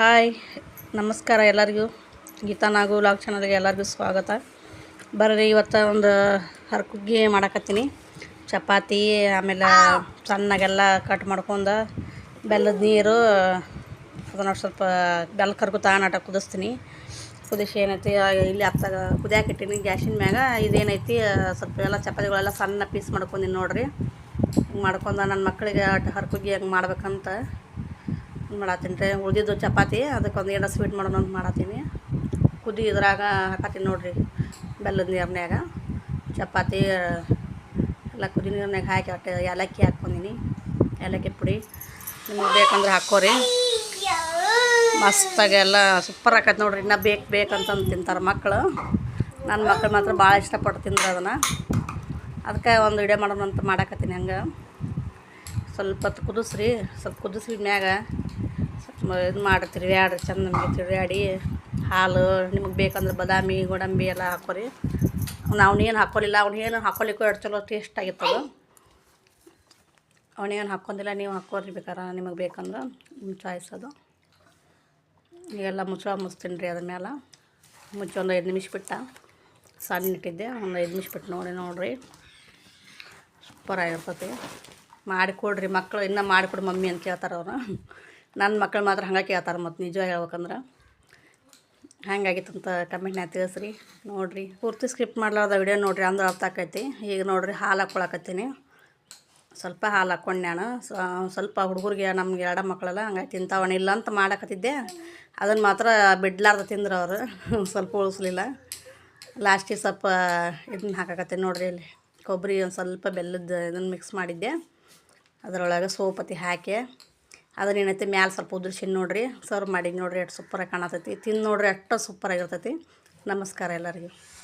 Hi, ನಮಸ್ಕಾರ ಎಲ್ಲರಿಗೂ. ಗೀತಾ ನಾಗು log ಚಾನಲ್ಗೆ ಎಲ್ಲರಿಗೂ ಸ್ವಾಗತ. ಬರ್ರಿ, ಇವತ್ತು ಒಂದು ಹರ್ಕುಗ್ಗಿ ಮಾಡಕತ್ತೀನಿ. ಚಪಾತಿ, ಆಮೇಲೆ ಸಣ್ಣಗೆಲ್ಲ ಕಟ್ ಮಾಡ್ಕೊಂಡು ಬೆಲ್ಲದ ನೀರು, ಅದನ್ನು ಸ್ವಲ್ಪ ಬೆಲ್ಲ ಕರ್ಗು ನಾಟ ಕುದಿಸ್ತೀನಿ. ಕುದಿಸಿ ಏನೈತಿ ಇಲ್ಲಿ ಹತ್ತಾಗ ಕುದಿಯಾಕಿಟ್ಟೀನಿ ಗ್ಯಾಸಿನ ಮ್ಯಾಗ. ಇದೇನೈತಿ ಸ್ವಲ್ಪ ಎಲ್ಲ ಚಪಾತಿಗಳೆಲ್ಲ ಸಣ್ಣ ಪೀಸ್ ಮಾಡ್ಕೊಂಡಿನಿ ನೋಡಿರಿ. ಮಾಡ್ಕೊಂಡು ನನ್ನ ಮಕ್ಕಳಿಗೆ ಹರ್ಕುಗ್ಗಿ ಹೆಂಗೆ ಮಾಡ್ಬೇಕಂತ ಮಾಡತ್ತೀನಿ ರೀ. ಉಳಿದಿದ್ದು ಚಪಾತಿ ಅದಕ್ಕೊಂದು ಏನೋ ಸ್ವೀಟ್ ಮಾಡೋಣ ಅಂತ ಮಾಡತ್ತೀನಿ. ಕುದಿ ಇದ್ರಾಗ ಹಾಕತ್ತೀನಿ ನೋಡಿರಿ, ಬೆಲ್ಲದ ನೀರ್ನ್ಯಾಗ. ಚಪಾತಿ, ಎಲ್ಲ ಕುದಿ ನೀರ್ನ್ಯಾಗ ಹಾಕಿ ಒಟ್ಟು ಏಲಕ್ಕಿ ಹಾಕ್ಕೊಂಡಿನಿ. ಏಲಕ್ಕಿ ಪುಡಿ. ನಿಮಗೆ ಬೇಕಂದ್ರೆ ಹಾಕ್ಕೋರಿ. ಮಸ್ತಾಗಿ ಎಲ್ಲ ಸೂಪರ್ ಆಕೈತೆ ನೋಡ್ರಿ. ಇನ್ನೂ ಬೇಕು ಬೇಕಂತಂದು ತಿಂತಾರೆ ಮಕ್ಕಳು ನನ್ನ ಮಕ್ಕಳು ಮಾತ್ರ ಭಾಳ ಇಷ್ಟಪಟ್ಟು ತಿಂದ್ರೆ ಅದನ್ನು. ಅದಕ್ಕೆ ಒಂದು ವಿಡಿಯೋ ಮಾಡೋಣ ಅಂತ ಮಾಡಾಕತ್ತೀನಿ ಹಂಗೆ. ಸ್ವಲ್ಪ ಕುದಿಸ್ರಿ. ಸ್ವಲ್ಪ ಕುದಿಸಿ ಮ್ಯಾಗ ಇದು ಮಾಡಿ ತಿರ್ವ್ಯಾಡ್ರಿ ಚಂದ ನಮಗೆ ತಿರ್ವ್ಯಾಡಿ ಹಾಲು, ನಿಮಗೆ ಬೇಕಂದ್ರೆ ಬಾದಾಮಿ, ಗೋಡಂಬಿ ಎಲ್ಲ ಹಾಕೋರಿ. ಅವನೇನು ಹಾಕ್ಕೊಲಿಲ್ಲ ಅವನೇನು ಹಾಕ್ಕೊಲಿಕ್ಕೂ ಎರಡು ಚಲೋ ಟೇಸ್ಟ್ ಆಗಿರ್ತದೆ ಅವನೇನು ಹಾಕ್ಕೊಂಡಿಲ್ಲ ನೀವು ಹಾಕೋರಿ ಬೇಕಾರೆ, ನಿಮಗೆ ಬೇಕಂದ್ರೆ ನಿಮ್ಮ ಚಾಯ್ಸ್ ಅದು. ಈಗೆಲ್ಲ ಮುಚ್ಚಳ ಮುಚ್ತೀನಿ ರೀ ಅದ್ರ ಮೇಲೆ ಮುಚ್ಚಿ ಒಂದು ಐದು ನಿಮಿಷ ಬಿಟ್ಟ. ಸಣ್ಣ ಇಟ್ಟಿದ್ದೆ, ಒಂದು ಐದು ನಿಮಿಷ ಬಿಟ್ಟು ನೋಡಿ, ನೋಡಿರಿ. ಸೂಪರ್ ಆಗಿರ್ತೈತಿ. ಮಾಡಿಕೊಡ್ರಿ ಮಕ್ಕಳು ಇನ್ನೂ ಮಾಡಿಕೊಡು ಮಮ್ಮಿ ಅಂತ ಕೇಳ್ತಾರೆ ಅವರು. ನನ್ನ ಮಕ್ಕಳು ಮಾತ್ರ ಹಂಗೆ ಕೇಳ್ತಾರೆ ಮತ್ತು ನಿಜ ಹೇಳ್ಬೇಕಂದ್ರೆ. ಹೆಂಗಾಗಿತ್ತಂತ ಕಮೆಂಟ್ನಾಗ ತಿಳಿಸ್ರಿ. ನೋಡಿರಿ, ಪೂರ್ತಿ ಸ್ಕಿಪ್ ಮಾಡ್ಲಾರ್ದ ವಿಡಿಯೋ ನೋಡಿರಿ, ಅಂದ್ರೆ ಅರ್ಥ ಆಕೈತಿ. ಈಗ ನೋಡಿರಿ, ಹಾಲು ಹಾಕ್ಕೊಳಕತ್ತೀನಿ ಸ್ವಲ್ಪ ಹಾಲು ಹಾಕ್ಕೊಂಡು ನಾನು. ಸ್ವಲ್ಪ ಹುಡುಗರಿಗೆ, ನಮ್ಗೆ ಎರಡ ಮಕ್ಕಳೆಲ್ಲ ಹಂಗಾಗಿ ತಿಂತಾವಣ ಇಲ್ಲ ಅಂತ ಮಾಡಕತ್ತಿದ್ದೆ. ಅದನ್ನು ಮಾತ್ರ ಬಿಡ್ಲಾರ್ದ ತಿಂದ್ರು ಅವರು. ಸ್ವಲ್ಪ ಉಳಿಸ್ಲಿಲ್ಲ. ಲಾಸ್ಟಿಗೆ ಸ್ವಲ್ಪ ಇದನ್ನ ಹಾಕಾಕತ್ತೀನಿ ನೋಡಿರಿ ಇಲ್ಲಿ. ಕೊಬ್ಬರಿ ಒಂದು ಸ್ವಲ್ಪ ಬೆಲ್ಲದ ಇದನ್ನು ಮಿಕ್ಸ್ ಮಾಡಿದ್ದೆ. ಅದರೊಳಗೆ ಸೋಪತಿ ಹಾಕಿ. ಅದನ್ನ ಏನೈತಿ ಮ್ಯಾಲೆ ಸ್ವಲ್ಪ ಉದುರ್ಸಿ ನೋಡ್ರಿ. ಸರ್ವ್ ಮಾಡಿ ನೋಡ್ರಿ, ಎಷ್ಟು ಸೂಪರಾಗಿ ಕಾಣತೈತಿ. ತಿಂದು ನೋಡ್ರಿ, ಅಷ್ಟು ಸೂಪರಾಗಿರ್ತೈತಿ ನಮಸ್ಕಾರ ಎಲ್ಲರಿಗೂ.